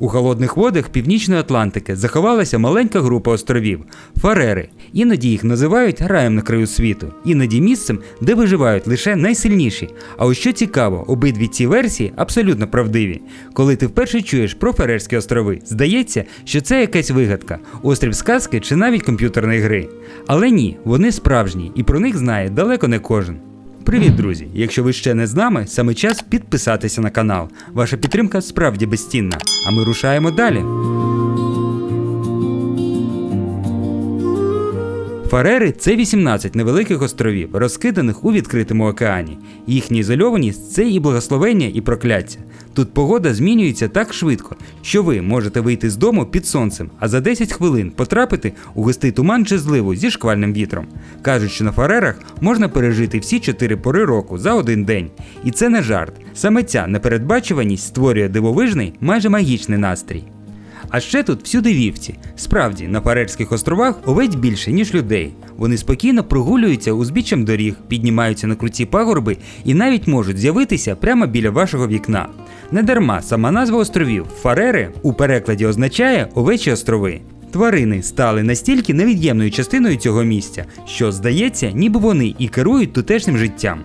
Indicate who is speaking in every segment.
Speaker 1: У холодних водах Північної Атлантики заховалася маленька група островів Фарери. Іноді їх називають раєм на краю світу, іноді місцем, де виживають лише найсильніші. А ось що цікаво, обидві ці версії абсолютно правдиві. Коли ти вперше чуєш про Фарерські острови, здається, що це якась вигадка, острів сказки чи навіть комп'ютерної гри. Але ні, вони справжні, і про них знає далеко не кожен. Привіт, друзі! Якщо ви ще не з нами, саме час підписатися на канал. Ваша підтримка справді безцінна. А ми рушаємо далі. Фарери це 18 невеликих островів, розкиданих у відкритому океані. Їхня ізольованість це і благословення, і прокляття. Тут погода змінюється так швидко, що ви можете вийти з дому під сонцем, а за 10 хвилин потрапити у густий туман чи зливу зі шквальним вітром. Кажуть, що на фарерах можна пережити всі 4 пори року за один день. І це не жарт. Саме ця непередбачуваність створює дивовижний, майже магічний настрій. А ще тут всюди вівці. Справді, на Фарерських островах овець більше, ніж людей. Вони спокійно прогулюються узбіччям доріг, піднімаються на круті пагорби і навіть можуть з'явитися прямо біля вашого вікна. Недарма сама назва островів Фарери у перекладі означає овечі острови. Тварини стали настільки невід'ємною частиною цього місця, що здається, ніби вони і керують тутешнім життям.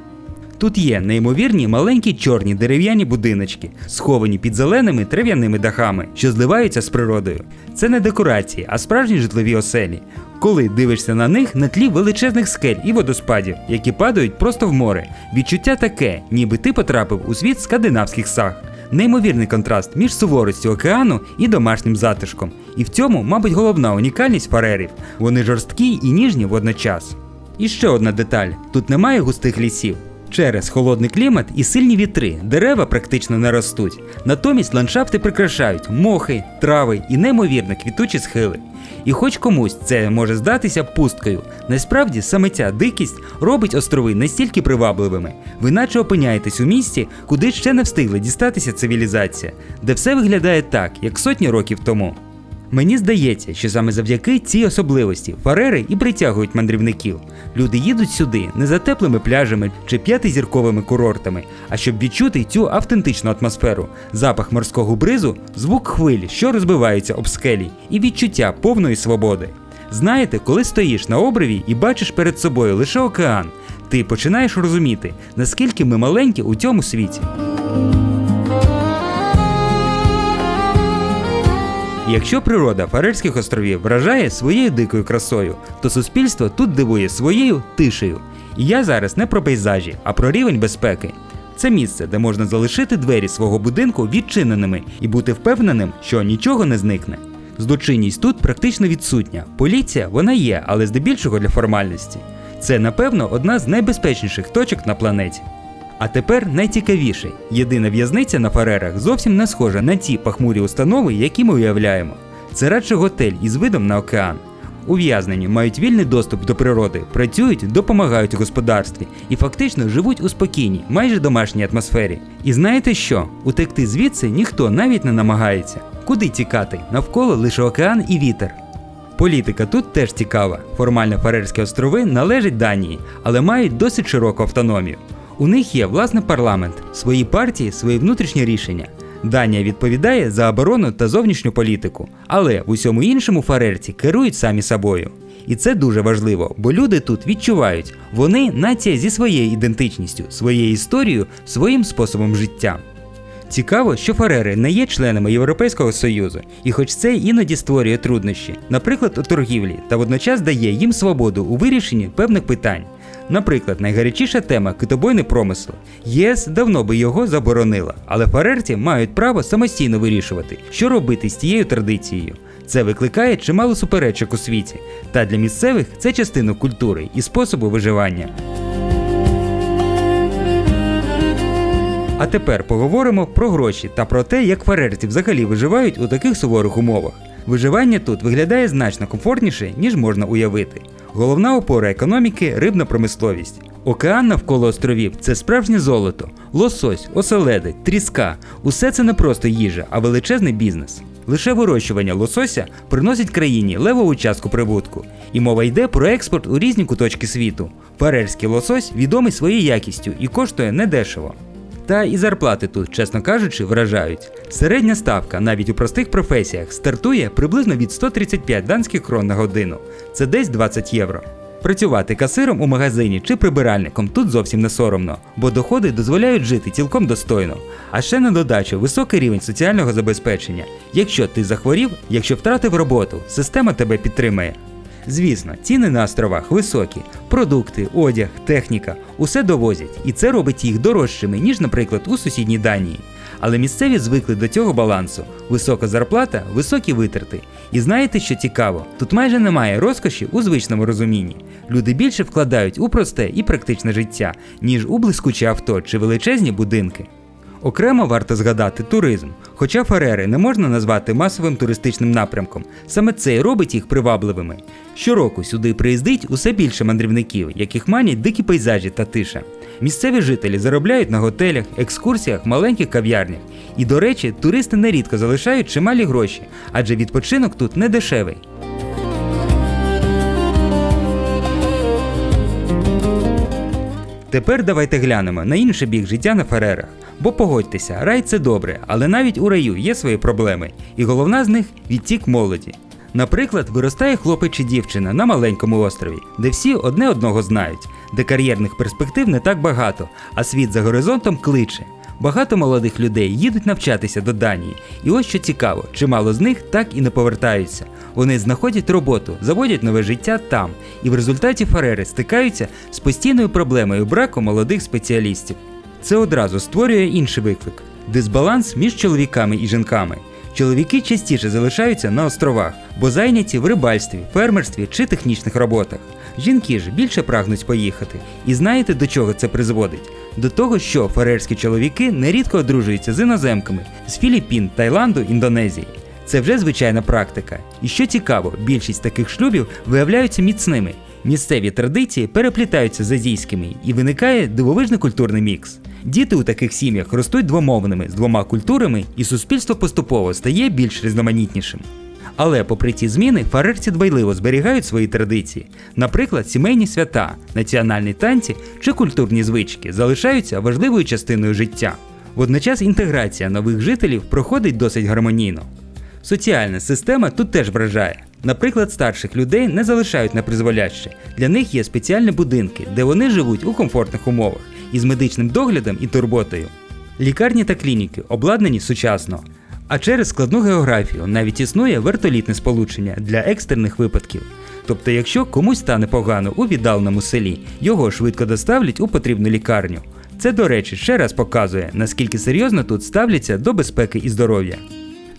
Speaker 1: Тут є неймовірні маленькі чорні дерев'яні будиночки, сховані під зеленими трав'яними дахами, що зливаються з природою. Це не декорації, а справжні житлові оселі. Коли дивишся на них на тлі величезних скель і водоспадів, які падають просто в море, відчуття таке, ніби ти потрапив у світ скандинавських саг. Неймовірний контраст між суворістю океану і домашнім затишком. І в цьому, мабуть, головна унікальність фарерів. Вони жорсткі і ніжні водночас. І ще одна деталь: тут немає густих лісів. Через холодний клімат і сильні вітри дерева практично не ростуть. Натомість ландшафти прикрашають мохи, трави і неймовірно квітучі схили. І хоч комусь це може здатися пусткою, насправді саме ця дикість робить острови настільки привабливими. Ви наче опиняєтесь у місті, куди ще не встигли дістатися цивілізація, де все виглядає так, як сотні років тому. Мені здається, що саме завдяки цій особливості фарери і притягують мандрівників. Люди їдуть сюди не за теплими пляжами чи п'ятизірковими курортами, а щоб відчути цю автентичну атмосферу, запах морського бризу, звук хвилі, що розбиваються об скелі, і відчуття повної свободи. Знаєте, коли стоїш на обриві і бачиш перед собою лише океан, ти починаєш розуміти, наскільки ми маленькі у цьому світі. Якщо природа Фарерських островів вражає своєю дикою красою, то суспільство тут дивує своєю тишею. І я зараз не про пейзажі, а про рівень безпеки. Це місце, де можна залишити двері свого будинку відчиненими і бути впевненим, що нічого не зникне. Злочинність тут практично відсутня. Поліція вона є, але здебільшого для формальності. Це, напевно, одна з найбезпечніших точок на планеті. А тепер найцікавіший. Єдина в'язниця на Фарерах зовсім не схожа на ті пахмурі установи, які ми уявляємо. Це радше готель із видом на океан. Ув'язнені мають вільний доступ до природи, працюють, допомагають у господарстві і фактично живуть у спокійній, майже домашній атмосфері. І знаєте що? Утекти звідси ніхто навіть не намагається. Куди тікати? Навколо лише океан і вітер. Політика тут теж цікава. Формально Фарерські острови належать Данії, але мають досить широку автономію. У них є власний парламент, свої партії, свої внутрішні рішення. Данія відповідає за оборону та зовнішню політику, але в усьому іншому фарерці керують самі собою. І це дуже важливо, бо люди тут відчувають, вони нація зі своєю ідентичністю, своєю історією, своїм способом життя. Цікаво, що Фарери не є членами Європейського Союзу, і хоч це іноді створює труднощі, наприклад, у торгівлі, та водночас дає їм свободу у вирішенні певних питань. Наприклад, найгарячіша тема китобойний промисел. ЄС давно би його заборонила, але фарерці мають право самостійно вирішувати, що робити з тією традицією. Це викликає чимало суперечок у світі, та для місцевих це частина культури і способу виживання. А тепер поговоримо про гроші та про те, як фарерці взагалі виживають у таких суворих умовах. Виживання тут виглядає значно комфортніше, ніж можна уявити. Головна опора економіки рибна промисловість. Океан навколо островів це справжнє золото, лосось, оселеди, тріска. Усе це не просто їжа, а величезний бізнес. Лише вирощування лосося приносить країні левову частку прибутку. І мова йде про експорт у різні куточки світу. Фарерський лосось відомий своєю якістю і коштує недешево. Та і зарплати тут, чесно кажучи, вражають. Середня ставка навіть у простих професіях стартує приблизно від 135 данських крон на годину. Це десь 20 євро. Працювати касиром у магазині чи прибиральником тут зовсім не соромно, бо доходи дозволяють жити цілком достойно. А ще на додачу високий рівень соціального забезпечення. Якщо ти захворів, якщо втратив роботу, система тебе підтримає. Звісно, ціни на островах високі, продукти, одяг, техніка усе довозять, і це робить їх дорожчими, ніж, наприклад, у сусідній Данії. Але місцеві звикли до цього балансу: висока зарплата, високі витрати. І знаєте, що цікаво? Тут майже немає розкоші у звичному розумінні. Люди більше вкладають у просте і практичне життя, ніж у блискуче авто чи величезні будинки. Окремо варто згадати туризм. Хоча Фарери не можна назвати масовим туристичним напрямком, саме це й робить їх привабливими. Щороку сюди приїздить усе більше мандрівників, яких манять дикі пейзажі та тиша. Місцеві жителі заробляють на готелях, екскурсіях, маленьких кав'ярнях. І, до речі, туристи нерідко залишають чималі гроші, адже відпочинок тут не дешевий. Тепер давайте глянемо на інший бік життя на Фарерах. Бо погодьтеся, рай це добре, але навіть у раю є свої проблеми, і головна з них відтік молоді. Наприклад, виростає хлопець чи дівчина на маленькому острові, де всі одне одного знають, де кар'єрних перспектив не так багато, а світ за горизонтом кличе. Багато молодих людей їдуть навчатися до Данії, і ось що цікаво, чимало з них так і не повертаються. Вони знаходять роботу, заводять нове життя там, і в результаті Фарери стикаються з постійною проблемою браку молодих спеціалістів. Це одразу створює інший виклик дисбаланс між чоловіками і жінками. Чоловіки частіше залишаються на островах, бо зайняті в рибальстві, фермерстві чи технічних роботах. Жінки ж більше прагнуть поїхати. І знаєте до чого це призводить? До того, що фарерські чоловіки нерідко одружуються з іноземками з Філіппін, Таїланду, Індонезії. Це вже звичайна практика. І що цікаво, більшість таких шлюбів виявляються міцними. Місцеві традиції переплітаються з азійськими і виникає дивовижний культурний мікс. Діти у таких сім'ях ростуть двомовними з двома культурами, і суспільство поступово стає більш різноманітнішим. Але попри ті зміни, фарерці дбайливо зберігають свої традиції. Наприклад, сімейні свята, національні танці чи культурні звички залишаються важливою частиною життя. Водночас інтеграція нових жителів проходить досить гармонійно. Соціальна система тут теж вражає. Наприклад, старших людей не залишають на призволяще. Для них є спеціальні будинки, де вони живуть у комфортних умовах із медичним доглядом і турботою. Лікарні та клініки обладнані сучасно. А через складну географію навіть існує вертолітне сполучення для екстрених випадків. Тобто, якщо комусь стане погано у віддаленому селі, його швидко доставлять у потрібну лікарню. Це, до речі, ще раз показує, наскільки серйозно тут ставляться до безпеки і здоров'я.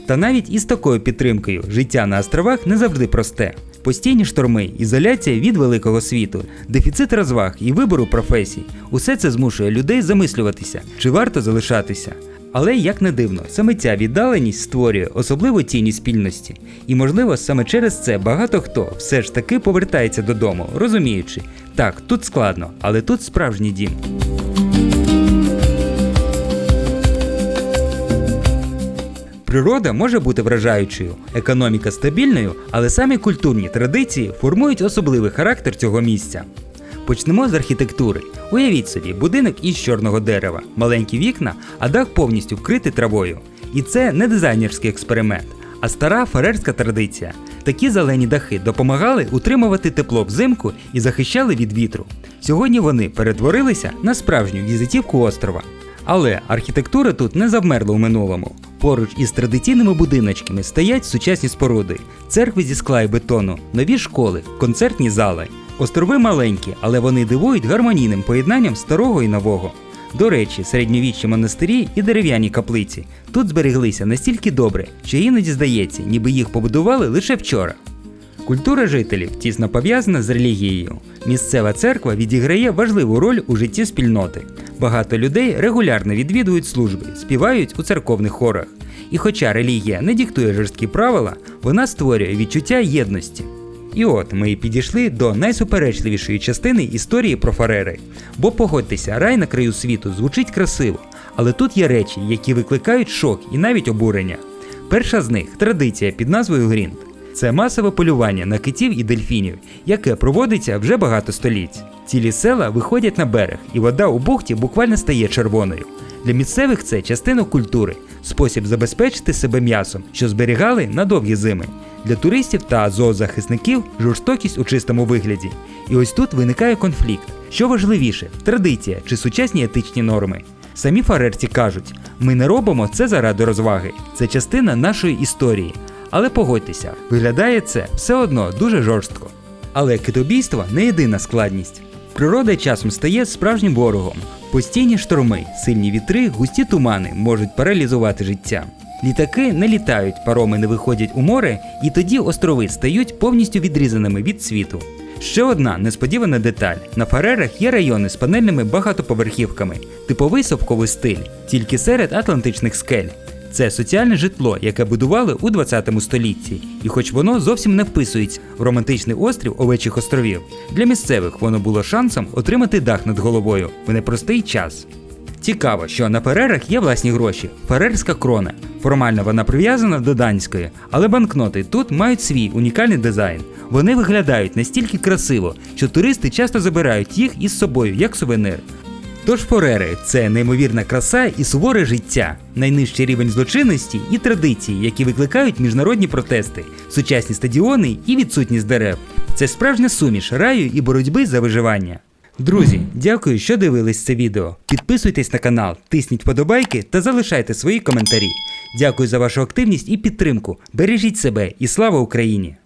Speaker 1: Та навіть із такою підтримкою життя на островах не завжди просте. Постійні шторми, ізоляція від великого світу, дефіцит розваг і вибору професій усе це змушує людей замислюватися, чи варто залишатися. Але як не дивно, саме ця віддаленість створює особливу цінність спільності. І можливо саме через це багато хто все ж таки повертається додому, розуміючи, так, тут складно, але тут справжній дім. Природа може бути вражаючою, економіка стабільною, але самі культурні традиції формують особливий характер цього місця. Почнемо з архітектури. Уявіть собі, будинок із чорного дерева, маленькі вікна, а дах повністю вкритий травою. І це не дизайнерський експеримент, а стара фарерська традиція. Такі зелені дахи допомагали утримувати тепло взимку і захищали від вітру. Сьогодні вони перетворилися на справжню візитівку острова. Але архітектура тут не завмерла у минулому. Поруч із традиційними будиночками стоять сучасні споруди, церкви зі скла і бетону, нові школи, концертні зали. Острови маленькі, але вони дивують гармонійним поєднанням старого і нового. До речі, середньовічні монастирі і дерев'яні каплиці тут збереглися настільки добре, що іноді здається, ніби їх побудували лише вчора. Культура жителів тісно пов'язана з релігією. Місцева церква відіграє важливу роль у житті спільноти. Багато людей регулярно відвідують служби, співають у церковних хорах. І хоча релігія не диктує жорсткі правила, вона створює відчуття єдності. І от ми і підійшли до найсуперечливішої частини історії про Фарери. Бо погодьтеся, рай на краю світу звучить красиво, але тут є речі, які викликають шок і навіть обурення. Перша з них традиція під назвою Грінт. Це масове полювання на китів і дельфінів, яке проводиться вже багато століть. Цілі села виходять на берег, і вода у бухті буквально стає червоною. Для місцевих це частина культури, спосіб забезпечити себе м'ясом, що зберігали на довгі зими. Для туристів та зоозахисників жорстокість у чистому вигляді. І ось тут виникає конфлікт. Що важливіше, традиція чи сучасні етичні норми. Самі фарерці кажуть, ми не робимо це заради розваги, це частина нашої історії. Але погодьтеся, виглядає це все одно дуже жорстко. Але китобійство не єдина складність. Природа часом стає справжнім ворогом. Постійні шторми, сильні вітри, густі тумани можуть паралізувати життя. Літаки не літають, пароми не виходять у море, і тоді острови стають повністю відрізаними від світу. Ще одна несподівана деталь: на Фарерах є райони з панельними багатоповерхівками, типовий совковий стиль, тільки серед атлантичних скель. Це соціальне житло, яке будували у 20 столітті, і хоч воно зовсім не вписується в романтичний острів Овечих островів, для місцевих воно було шансом отримати дах над головою в непростий час. Цікаво, що на Ферерах є власні гроші ферерська крона. Формально вона прив'язана до данської, але банкноти тут мають свій унікальний дизайн. Вони виглядають настільки красиво, що туристи часто забирають їх із собою як сувенир. Тож форери це неймовірна краса і суворе життя, найнижчий рівень злочинності і традиції, які викликають міжнародні протести, сучасні стадіони і відсутність дерев. Це справжня суміш раю і боротьби за виживання. Друзі, дякую, що дивились це відео. Підписуйтесь на канал, тисніть подобайки та залишайте свої коментарі. Дякую за вашу активність і підтримку. Бережіть себе і слава Україні!